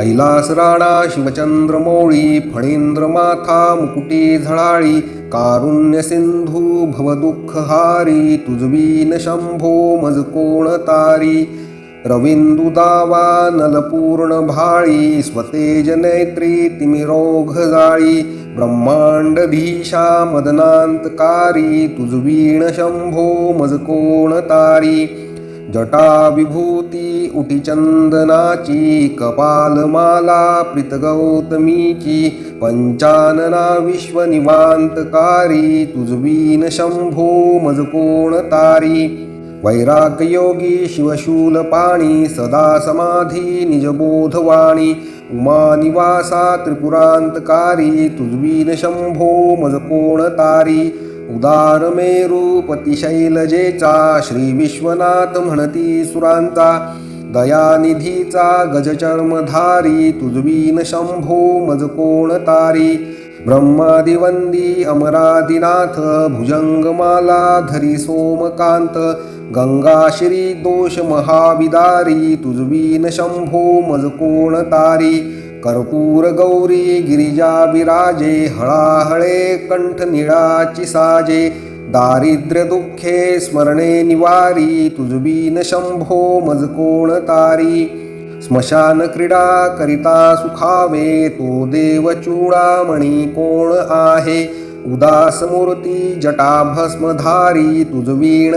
कैलास राणा शिवचंद्र मोळी फणींद्र माथा मुकुटी झळाळी कारुण्य सिंधू भवदुःखहारी तुजवीन शंभो मज कोण तारी रविंदु दावा नलपूर्ण भाळी स्वतेज नेत्री तिमिरोघ जाळी ब्रह्मांडधीशा मदनांतकारी तुजवीण शंभो मज कोण तारी जटा विभूती उटी चंदनाची कपालमाला प्रीतगौतमीची पंचानना विश्वनिवांतकारी तुजवीन शंभो मज कोण तारी वैराग्ययोगी शिवशूलपाणी सदा समाधी निजबोधवाणी उमानिवासा त्रिपुरांतकारी तुजवीन शंभो मज कोण तारी उदार मेरूपती शैलजेचा श्री विश्वनाथ म्हणती सुरांचा दयानिधीचा गजचर्मधारी तुजवीन शंभो मज कोण तारी ब्रह्मादिवंदी अमरादिनाथ भुजंगमाला धरी सोमकांत गंगाश्री दोष महाविदारी तुजवीन शंभो मज कोण तारी कर्पूर गौरी गिरिजा विराजे हळाहळे कंठ निळाची साजे दारिद्र्य दुःखे स्मरणे निवारी तुजबीन शंभो मज कोण तारी. स्मशान क्रीडा करिता सुखावे तो देव चूडामणी कोण आहे? उदास मूर्ती जटा भस्मधारी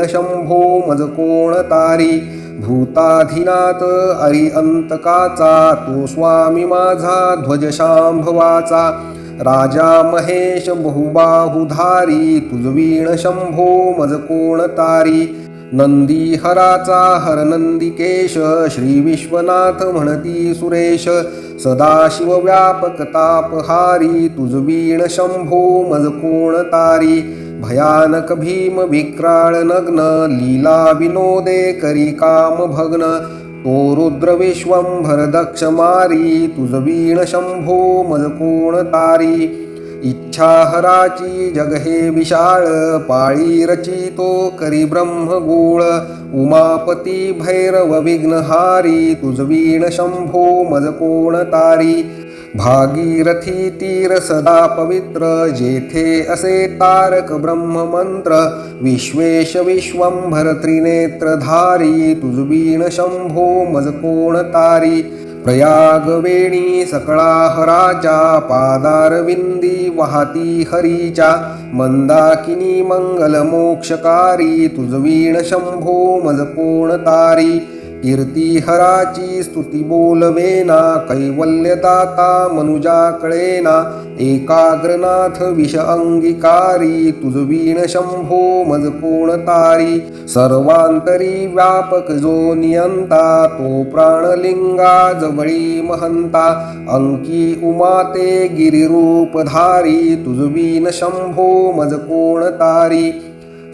शंभो मज कोण तारी. भूताधिनाथ अरि अंतकाचा तो स्वामी माझा ध्वज शांभवाचा राजा महेश बहुबाहुधारी तुजवीण शंभो मज कोण तारी। नंदी हराचा हरनंदिकेश श्री विश्वनाथ म्हणती सुरेश। सदाशिव व्यापक तापहारी तुजवीण शंभो मज कोण तारी। भयानक भीम विक्राळ नग्न लीला विनोदे करी काम भग्न तो रुद्र विश्वंभर दक्ष मारी तुझवीण शंभो मलकोण तारी इच्छा हराची जग हे विशाळ पाळी रचितो करी ब्रह्मगोळ उमापती भैरव विघ्नहारी तुझवीण शंभो मलकोण तारी भागीरथी तीर सदा पवित्र जेथे असे तारक ब्रह्ममंत्र विश्वेश विश्वंभर त्रिनेत्रधारी तुजबीण शंभो मजकोण तारी प्रयाग वेणी पादारविंदी वाहती हरीच्या मंदाकिनी मंगल मोक्षकारी तुझवीण शंभो मजकोण तारी कीर्ती हराची स्तुती बोलवेना कैवल्यदाता मनुजा कळेना एकाग्रनाथ विष अंगिकारी तुझवीण शंभो मज कोण तारी सर्वांतरी व्यापक जो नियंता तो प्राणलिंगा जवळी महंता अंकी उमाते गिरिरूपधारी तुझवीन शंभो मज कोण तारी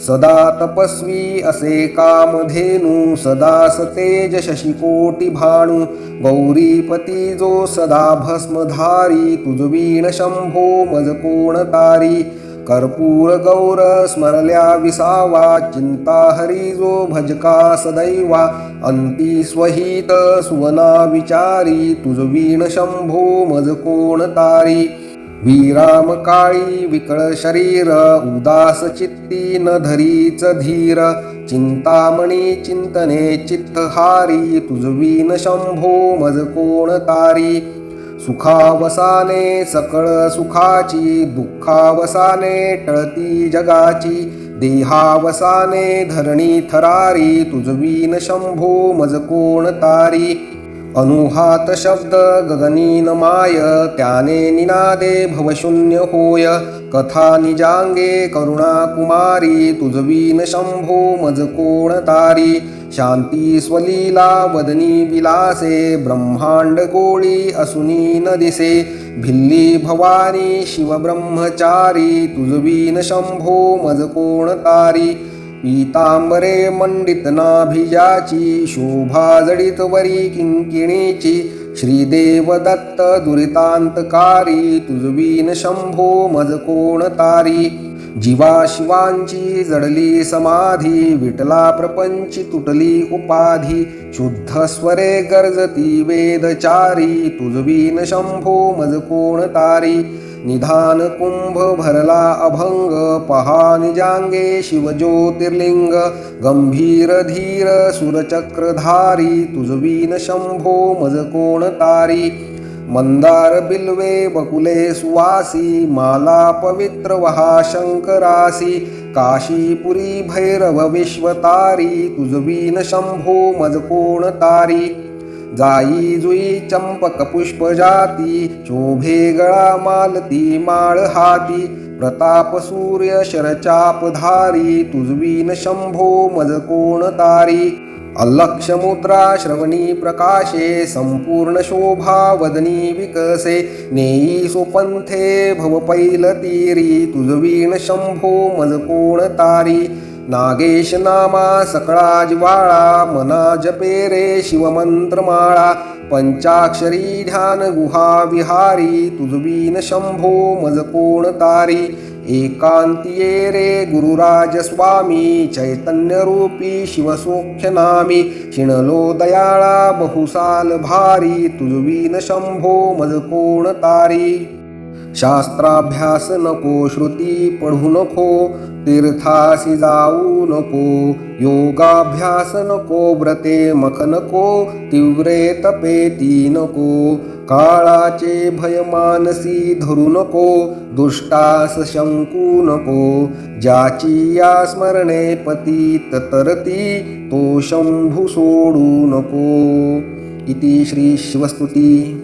सदा तपस्वी असे कामधेनू सदा सतेज शशिकोटी भाणू गौरीपती जो सदा भस्मधारी तुजवीण शंभो मज कोणतारी। कर्पूर गौर स्मरल्या विसावा चिंता हरी जो भजका सदैवा। अंती स्वहित सुवना विचारी तुजवीण शंभो मज कोणतारी। तारी विराम काळी विकळ शरीर उदास चित्ती न धरीच धीर चिंतामणी चिंतने चित्तहारी तुझवीन शंभो मज कोण तारी. सुखावसाने सकळ सुखाची दुःखावसाने टळती जगाची देहावसाने धरणी थरारी तुझवीन शंभो मज कोण तारी. अनुहात शब्द गगनीन माय त्याने निनादे भवशून्य होय कथा निजांगे करुणा कुमारी तुझवीन शंभो मज कोण तारी शांती स्वलीला वदनी विलासे ब्रह्मांड गोळी असुनी न दिसे भिल्ली भवानी शिवब्रह्मचारी तुझवीन शंभो मज कोण तारी पीतांबरे मंडित नाभिजाची शोभा जडित वरी किंकिणीची श्रीदेव दत्त दुरितांतकारी तुझवीन शंभो मज कोण तारी जीवा शिवांची जडली समाधी विटला प्रपंची तुटली उपाधी शुद्ध स्वरे गर्जती वेदचारी तुझवीन शंभो मज कोण तारी निधान कुंभ भरला अभंग पहा निजांगे शिवज्योतिर्लिंग गंभीर धीर सुरचक्रधारी तुजवीन शंभो मज कोण तारी मंदार बिल्वे बकुले सुवासी माला पवित्र वहा शंकरासी काशीपुरी भैरव विश्वतारी तुजवीन शंभो मज कोण तारी जाई जुई चंपक पुष्प जाती शोभे गळा मालती माळ हाती प्रताप सूर्य शरचाप धारी तुझवीन शंभो मज कोण तारी? अलक्ष मुद्रा श्रवणी प्रकाशे संपूर्ण शोभा वदनी विकसे नेई सुपंथे भव पैल तीरी शंभो मज कोण तारी? नागेश नामा सकळा जिवाळा मना जपे रे शिवमंत्रमाळा पंचाक्षरी ध्यान गुहा विहारी तुझवीन शंभो मज कोण तारी एकांतिये रे गुरुराज स्वामी चैतन्य रूपी शिवसोख्य नामी शिणलो दयाळा बहुसाल भारी तुझवीन शंभो मज कोण तारी। शास्त्राभ्यास नको श्रुती पढू नको तीर्थासी जाऊ नको योगाभ्यास नको व्रते मख नको तीव्रे तपेती नको काळाचे भय मानसी धरू नको दुष्टास शंकू नको ज्याची या स्मरणे पती ततरती तो शंभू सोडू नको. इति श्री शिवस्तुती.